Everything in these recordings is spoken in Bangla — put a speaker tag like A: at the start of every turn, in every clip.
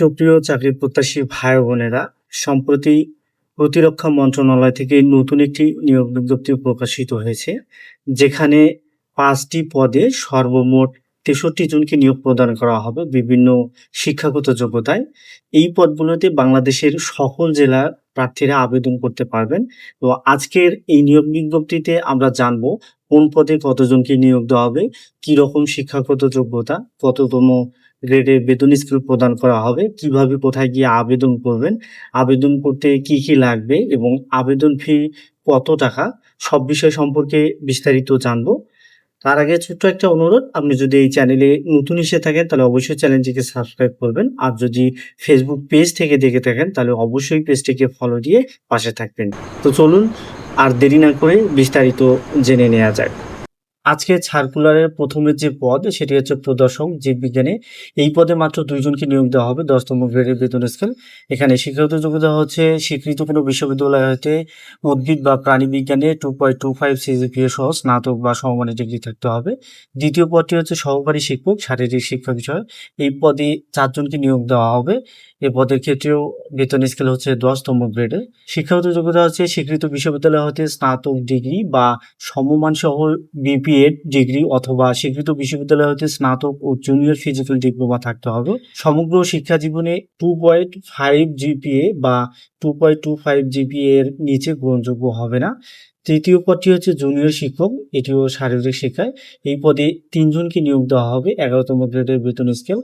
A: সুপ্রিয় চাকরি প্রত্যাশী ভাই বোনেরা, সম্প্রতি প্রতিরক্ষা মন্ত্রণালয় থেকে নতুন একটি নিয়োগ বিজ্ঞপ্তি প্রকাশিত হয়েছে, যেখানে পাঁচটি পদে সর্বমোট তেষট্টি জনকে নিয়োগ প্রদান করা হবে বিভিন্ন শিক্ষাগত যোগ্যতায়। এই পদগুলোতে বাংলাদেশের সকল জেলার প্রার্থীরা আবেদন করতে পারবেন। তো আজকের এই নিয়োগ বিজ্ঞপ্তিতে আমরা জানব কোন পদে কতজনকে নিয়োগ দেওয়া হবে, কি রকম শিক্ষাগত যোগ্যতা, কততম গ্রেডে বেতন স্কেল প্রদান করা হবে, কীভাবে কোথায় গিয়ে আবেদন করবেন, আবেদন করতে কি কি লাগবে এবং আবেদন ফি কত টাকা, সব বিষয় সম্পর্কে বিস্তারিত জানব। তার আগে ছোট্ট একটা অনুরোধ, আপনি যদি এই চ্যানেলে নতুন এসে থাকেন, তাহলে অবশ্যই চ্যানেলটিকে সাবস্ক্রাইব করবেন। আর যদি ফেসবুক পেজ থেকে দেখে থাকেন, তাহলে অবশ্যই পেজটিকে ফলো দিয়ে পাশে থাকবেন। তো চলুন, আর দেরি না করে বিস্তারিত জেনে নেওয়া যাক। আজকে সার্কুলারের প্রথমে যে পদ, সেটি হচ্ছে প্রদর্শক জীববিজ্ঞানে এই পদে মাত্র দুইজনকে নিয়োগ দেওয়া হবে, দশতম গ্রেডের বেতন স্কেল এখানে শিক্ষাগত যোগ্যতা হচ্ছে স্বীকৃত কোনো বিশ্ববিদ্যালয় হতে উদ্ভিদ বা প্রাণী বিজ্ঞানে two point two five CGPA সহ স্নাতক বা সমমানের ডিগ্রি থাকতে হবে। দ্বিতীয় পদটি হচ্ছে সহকারী শিক্ষক, শারীরিক শিক্ষা বিষয় এই পদে চারজনকে নিয়োগ দেওয়া হবে। এ পদের ক্ষেত্রেও বেতন স্কেল হচ্ছে দশতম গ্রেডে। শিক্ষাগত যোগ্যতা হচ্ছে স্বীকৃত বিশ্ববিদ্যালয় হতে স্নাতক ডিগ্রি বা সমমান সহ বিপিএড ডিগ্রি অথবা স্বীকৃত বিশ্ববিদ্যালয় হতে স্নাতক ও জুনিয়র ফিজিক্যাল ডিপ্লোমা থাকতে হবে। সমগ্র শিক্ষা জীবনে টু পয়েন্ট ফাইভ জিপিএ বা two point two five GPA এর নিচে গ্রহণযোগ্য হবে না। তৃতীয় পদটি হচ্ছে জুনিয়র শিক্ষক, এটিও শারীরিক শিক্ষায়। এই পদে তিনজনকে নিয়োগ দেওয়া হবে, এগারোতম গ্রেডের বেতন স্কেল।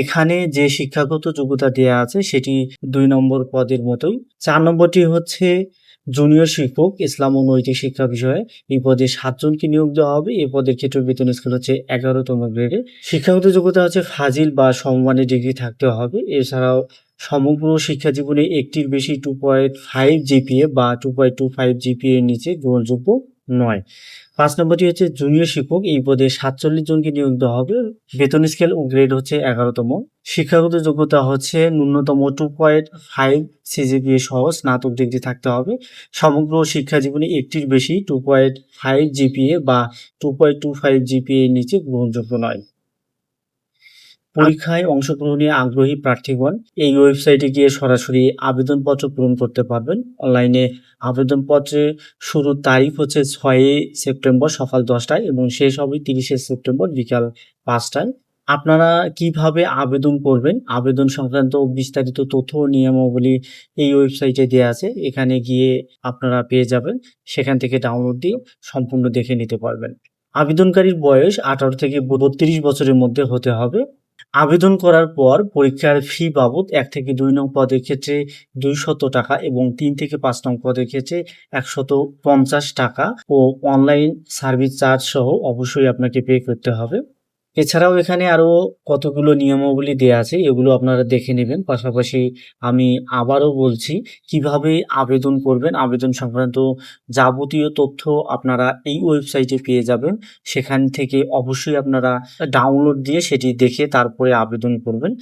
A: এখানে যে শিক্ষাগত যোগ্যতা দেওয়া আছে, সেটি দুই নম্বর পদের মতোই। চার নম্বরটি হচ্ছে জুনিয়র শিক্ষক, ইসলাম ও নৈতিক শিক্ষা বিষয়ে এই পদে সাতজনকে নিয়োগ দেওয়া হবে। এই পদের ক্ষেত্রে বেতন স্কেল হচ্ছে এগারোতম গ্রেডে। শিক্ষাগত যোগ্যতা হচ্ছে ফাজিল বা সম্মানের ডিগ্রি থাকতে হবে। এছাড়াও সমগ্র শিক্ষা জীবনে একটির বেশি টু পয়েন্ট ফাইভ জিপিএ বা two point two five GPA নিচে গ্রহণযোগ্য নয়। পাঁচ নম্বরটি হচ্ছে জুনিয়র শিক্ষক, এই পদে সাতচল্লিশ জনকে নিয়োগ দেওয়া হবে। বেতন স্কেল ও গ্রেড হচ্ছে এগারোতম। শিক্ষাগত যোগ্যতা হচ্ছে ন্যূনতম টু পয়েন্ট ফাইভ সিজিপিএ সহ স্নাতক ডিগ্রি থাকতে হবে। সমগ্র শিক্ষা জীবনে একটির বেশি টু পয়েন্ট ফাইভ জিপিএ বা two point two five GPA নিচে গ্রহণযোগ্য নয়। পরীক্ষায় অংশগ্রহণে আগ্রহী প্রার্থীগণ, এই ওয়েবসাইটে গিয়ে সরাসরি আবেদনপত্র পূরণ করতে পারবেন। অনলাইনে আবেদনপত্রের শুরুর তারিখ হচ্ছে ছয়ই সেপ্টেম্বর সকাল দশটায় এবং শেষ হবে তিরিশে সেপ্টেম্বর বিকাল পাঁচটায়। আপনারা কীভাবে আবেদন করবেন? আবেদন সংক্রান্ত বিস্তারিত তথ্য নিয়মাবলী এই ওয়েবসাইটে দেওয়া আছে। এখানে গিয়ে আপনারা পেয়ে যাবেন। সেখান থেকে ডাউনলোড দিয়ে সম্পূর্ণ দেখে নিতে পারবেন। আবেদনকারীর বয়স আঠারো থেকে বত্রিশ বছরের মধ্যে হতে হবে। আবেদন করার পর পরীক্ষার ফি বাবদ এক থেকে দুই নং পদের ক্ষেত্রে দুইশত টাকা এবং তিন থেকে পাঁচ নং পদের ক্ষেত্রে একশত পঞ্চাশ টাকা ও অনলাইন সার্ভিস চার্জ সহ অবশ্যই আপনাকে পে করতে হবে। এছাড়াও এখানে আরও কতগুলো নিয়মাবলী দেয়া আছে, এগুলো আপনারা দেখে নেবেন। পাশাপাশি আমি আবারও বলছি, কীভাবে আবেদন করবেন, আবেদন সংক্রান্ত যাবতীয় তথ্য আপনারা এই ওয়েবসাইটে পেয়ে যাবেন। সেখান থেকে অবশ্যই আপনারা ডাউনলোড দিয়ে সেটি দেখে তারপরে আবেদন করবেন।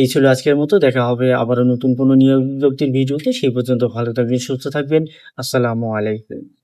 A: এই ছিল আজকের মতো, দেখা হবে আবারও নতুন কোনো নিয়োগ বিজ্ঞপ্তির ভিডিওতে। সেই পর্যন্ত ভালো থাকবেন, সুস্থ থাকবেন। আসসালামু আলাইকুম।